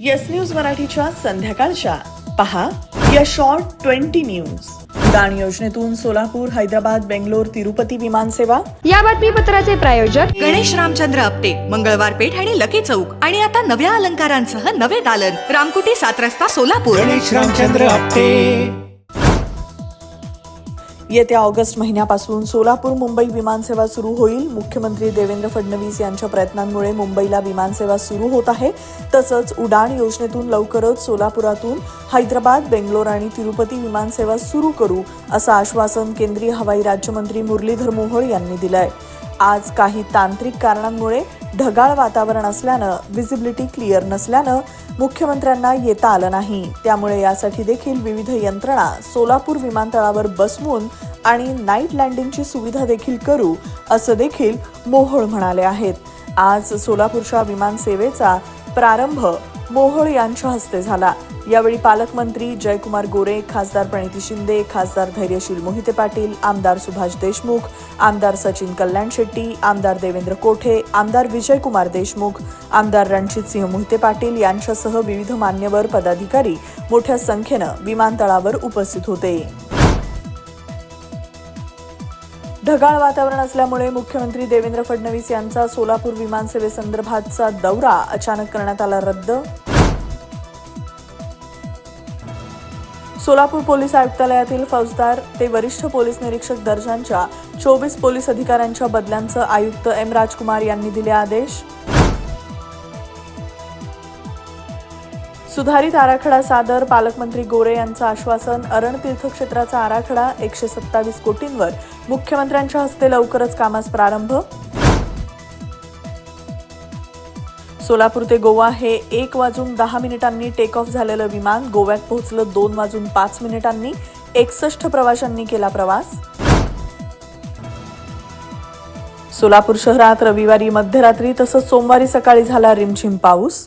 Yes news मराठीच्या संध्याकाळच्या. पहा या शॉर्ट ट्वेंटी न्यूज उडाण योजनेतून सोलापूर हैदराबाद बेंगलोर तिरुपती विमानसेवा या बातमीपत्राचे प्रायोजक गणेश रामचंद्र आपटे मंगळवार पेठ आणि लकी चौक. आणि आता नव्या अलंकारांसह नवे दालन. रामकुटी सात रस्ता सोलापूर. गणेश रामचंद्र आपटे. येत्या ऑगस्ट महिन्यापासून सोलापूर मुंबई विमानसेवा सुरू होईल. मुख्यमंत्री देवेंद्र फडणवीस यांच्या प्रयत्नांमुळे मुंबईला विमानसेवा सुरू होत आहे. तसंच उडाण योजनेतून लवकरच सोलापुरातून हैदराबाद बेंगलोर आणि तिरुपती विमानसेवा सुरू करू असं आश्वासन केंद्रीय हवाई राज्यमंत्री मुरलीधर मोहोळ यांनी दिलंय. आज काही तांत्रिक कारणांमुळे ढगाळ वातावरण असल्यानं व्हिजिबिलिटी क्लिअर नसल्यानं मुख्यमंत्र्यांना येता आलं नाही. त्यामुळे यासाठी देखील विविध यंत्रणा सोलापूर विमानतळावर बसवून आणि नाईट लँडिंगची सुविधा देखील करू असं देखील मोहोळ म्हणाले आहेत. आज सोलापूरच्या विमानसेवेचा प्रारंभ मोहोळ यांच्या हस्ते झाला. यावेळी पालकमंत्री जयकुमार गोरे खासदार प्रणिती शिंदे खासदार धैर्यशील मोहिते पाटील आमदार सुभाष देशमुख आमदार सचिन कल्याण शेट्टी आमदार देवेंद्र कोठे आमदार विजयकुमार देशमुख आमदार रणजितसिंह मोहिते पाटील यांच्यासह विविध मान्यवर पदाधिकारी मोठ्या संख्येनं विमानतळावर उपस्थित होते. ढगाळ वातावरण असल्यामुळे मुख्यमंत्री देवेंद्र फडणवीस यांचा सोलापूर विमानसेवेसंदर्भातचा दौरा अचानक करण्यात आला रद्द सोलापूर पोलीस आयुक्तालयातील फौजदार ते वरिष्ठ पोलीस निरीक्षक दर्जांच्या चोवीस पोलीस अधिकाऱ्यांच्या बदल्यांचं आयुक्त एम राजकुमार यांनी दिले आदेश. सुधारित आराखडा सादर पालकमंत्री गोरे यांचं आश्वासन अरण तीर्थक्षेत्राचा आराखडा एकशे सत्तावीस कोटींवर मुख्यमंत्र्यांच्या हस्ते लवकरच कामास प्रारंभ सोलापूर ते गोवा हे एक वाजून दहा मिनिटांनी टेक ऑफ झालेलं विमान गोव्यात पोहोचलं दोन वाजून पाच मिनिटांनी. एकसष्ट प्रवाशांनी केला प्रवास. सोलापूर शहरात रविवारी मध्यरात्री तसंच सोमवारी सकाळी झाला रिमझिम पाऊस.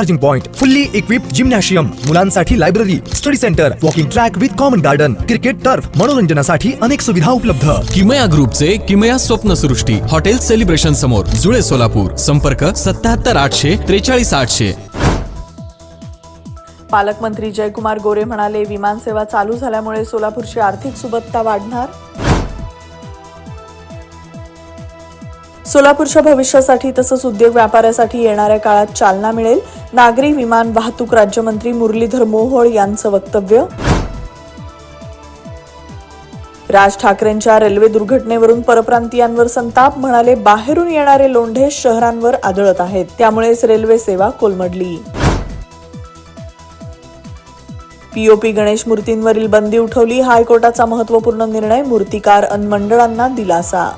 charging point fully equip gymnasium मुलांसाठी library study centre walking track with common garden cricket turf मनोरंजनासाठी अनेक सुविधा उपलब्ध. किमया ग्रुपचे किमया स्वप्नसृष्टी हॉटेल सेलिब्रेशन समोर जुळे सोलापूर संपर्क सत्याहत्तर आठशे त्रेचाळीस आठशे. पालकमंत्री जयकुमार गोरे म्हणाले विमानसेवा चालू झाल्यामुळे सोलापूरची आर्थिक सुबत्ता वाढणार? सोलापूरच्या भविष्यासाठी तसंच उद्योग व्यापारासाठी येणाऱ्या काळात चालना मिळेल. नागरी विमान वाहतूक राज्यमंत्री मुरलीधर मोहोळ यांचं वक्तव्य. राज ठाकरेंच्या रेल्वे दुर्घटनेवरून परप्रांतीयांवर संताप म्हणाले बाहेरून येणारे लोंढे शहरांवर आदळत आहेत. त्यामुळेच रेल्वे सेवा कोलमडली. पीओपी गणेश मूर्तींवरील बंदी उठवली. हायकोर्टाचा महत्त्वपूर्ण निर्णय मूर्तिकार अन मंडळांना दिलासा.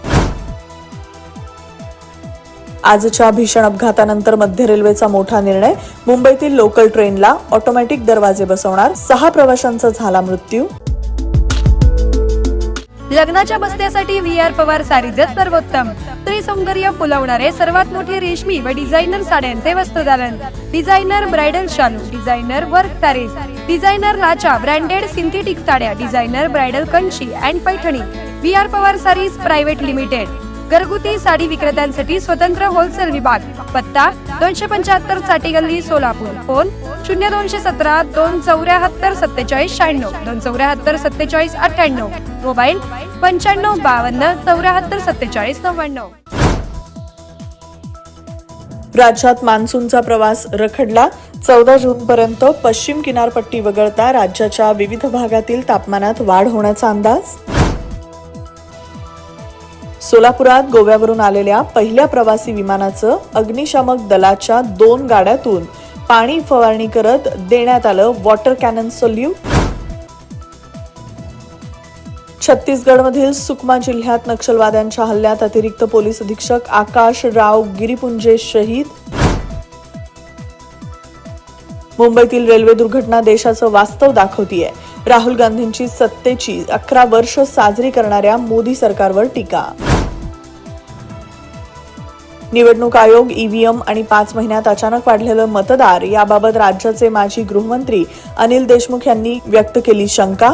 आजच्या भीषण अपघातानंतर मध्य रेल्वेचा मोठा निर्णय. मुंबईतील लोकल ट्रेनला ऑटोमॅटिक दरवाजे बसवणार सहा प्रवाशांचा झाला मृत्यू. लग्नाच्या बस्त्यासाठी व्ही आर पवार सारीजत सर्वोत्तम. स्त्री सौंदर्य फुलवणारे सर्वात मोठे रेशमी व डिझायनर साड्यांचे वस्त्रदालन डिझायनर ब्रायडल शालू डिझायनर वर्क सारीज. डिझायनर लाचा ब्रँडेड सिंथेटिक साड्या designer bridal Kanchi and Paithani. V R Pawar saris private limited. घरगुती साडी विक्रेत्यांसाठी स्वतंत्र होलसेल विभाग पत्ता दोनशे पंच्याहत्तर चाटी गल्ली सोलापूर. फोन शून्य दोनशे सतरा दोन चौऱ्याहत्तर सत्तेचाळीस शहाण्णव दोन चौऱ्याहत्तर सत्तेचाळीस अठ्ठ्याण्णव. मोबाईल पंच्याण्णव बावन्न चौऱ्याहत्तर सत्तेचाळीस नव्याण्णव. राज्यात मान्सूनचा प्रवास रखडला. चौदा जूनपर्यंत पश्चिम किनारपट्टी वगळता राज्याच्या विविध भागातील तापमानात वाढ होण्याचा अंदाज. सोलापुरात गोव्यावरून आलेल्या पहिल्या प्रवासी विमानाचं अग्निशामक दलाच्या दोन गाड्यातून पाणी फवारणी करत देण्यात आलं वॉटर कॅनन सल्यूट. छत्तीसगडमधील सुकमा जिल्ह्यात नक्षलवाद्यांच्या हल्ल्यात अतिरिक्त पोलीस अधीक्षक आकाश राव गिरीपुंजे शहीद. मुंबईतील रेल्वे दुर्घटना देशाचं वास्तव दाखवतीये. राहुल गांधींची सत्तेची अकरा वर्ष साजरी करणाऱ्या मोदी सरकारवर टीका. निवडणूक आयोग ईव्हीएम आणि पाच महिन्यात अचानक वाढलेलं मतदार याबाबत राज्याचे माजी गृहमंत्री अनिल देशमुख यांनी व्यक्त केली शंका.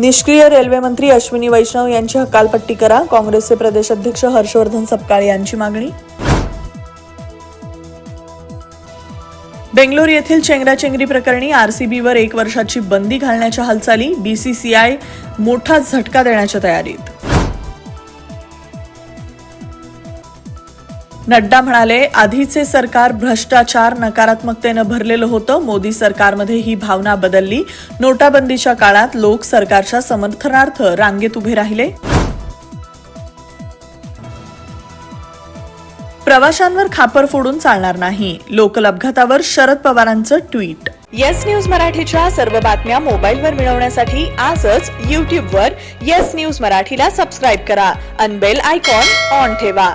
निष्क्रिय रेल्वे मंत्री अश्विनी वैष्णव यांची हकालपट्टी करा. काँग्रेसचे प्रदेशाध्यक्ष हर्षवर्धन सपकाळ यांची मागणी. बेंगलोर येथील चेंगराचेंगरी प्रकरणी आरसीबीवर एक वर्षाची बंदी घालण्याच्या हालचाली बीसीसीआय मोठा झटका देण्याच्या तयारीत. नड्डा म्हणाले आधीचे सरकार भ्रष्टाचार नकारात्मकतेनं भरलेलं होतं. मोदी सरकारमध्ये ही भावना बदलली. नोटाबंदीच्या काळात लोक सरकारच्या समर्थनार्थ रांगेत उभे राहिले. प्रवाशांवर खापर फोडून चालणार नाही. लोकल अपघातावर शरद पवारांचं ट्विट. येस न्यूज मराठीच्या सर्व बातम्या मोबाईलवर मिळवण्यासाठी आजच यूट्यूबवर येस न्यूज मराठीला सबस्क्राईब करा. अनबेल आयकॉन ऑन ठेवा.